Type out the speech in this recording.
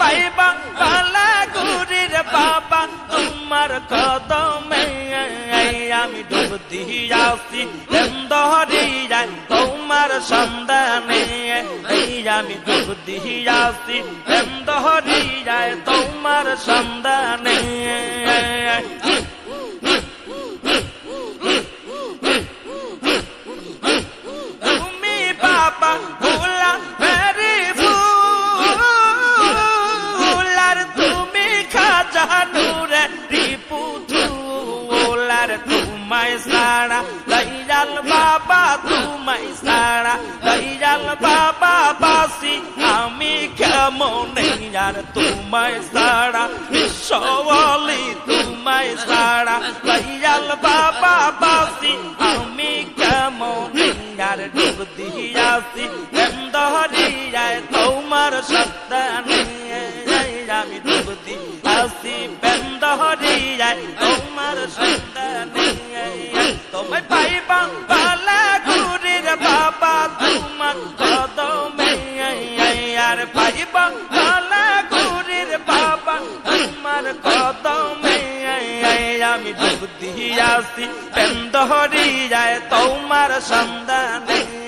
পাইবা বালা গুরির বাবা, তোমার কদমে আমি ডুব দিয়াছি। দহরিয়ায় তোমার সন্ধানে আমি ডুব দিয়াছি। দহরিয়ায় তোমার সন্ধানে তুমি বাবা তোমায় সারা, দয়াল বাবা তোমায় সারা, দয়াল বাবা, বাসি, আমি কেমন আর তোমায় সারা? বিশ্বলি তোমায় সারা, দয়াল বাবা, বাসি, আমি কেমন আর ডুব দিয়াছি দহরিয়ায় তোমার সন্তানে আমি ডুব দিয়াছি বেন্দহরিয়ায় তোমার সন্তানে তোমায় পাইবা বালা গুরির বাবা তোমার কদমে আর পাইবা বালা গুরির বাবা তোমার কদমে আমি ডুব দিয়াছি বেন্দহরিয়ায় তোমার সন্ধানে।